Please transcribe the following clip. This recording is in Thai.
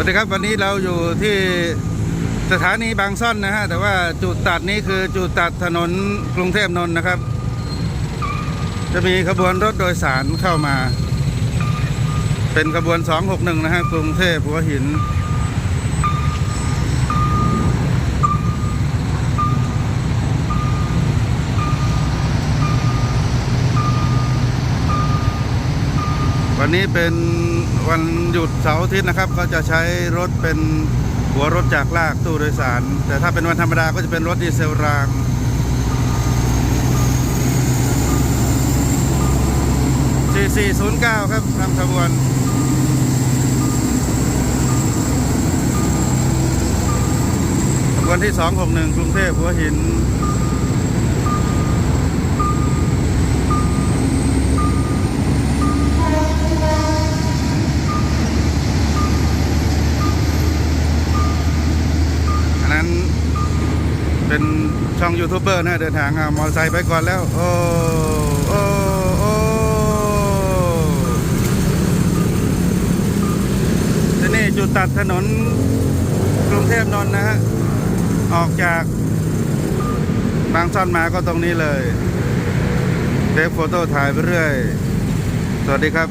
วัสดีครับวันนี้เราอยู่ที่สถานีบางซ่อนนะฮะแต่ว่าจุดตัดนี้คือจุดตัดถนนกรุงเทพนนท์นะครับ จะมีขบวนรถโดยสารเข้ามา เป็นขบวน 261 นะฮะกรุงเทพหัวหิน วันนี้เป็นวันหยุดเสาร์อาทิตย์นะครับ ก็จะใช้รถเป็นหัวรถจากลากตู้โดยสาร แต่ถ้าเป็นวันธรรมดาก็จะเป็นรถดีเซลราง4409 ครับนำขบวนขบวนที่ 261 กรุงเทพหัวหิน อันนั้น เป็นช่องยูทูบเบอร์นะเดินทางอะมอเตอร์ไซค์ไปก่อนแล้ว โอ้โอ้โอ้ที่นี่จุดตัดถนนกรุงเทพนนท์นะฮะ ออกจากบางซ่อนมาก็ตรงนี้เลยเทคโฟโต้ถ่ายไปเรื่อย สวัสดีครับ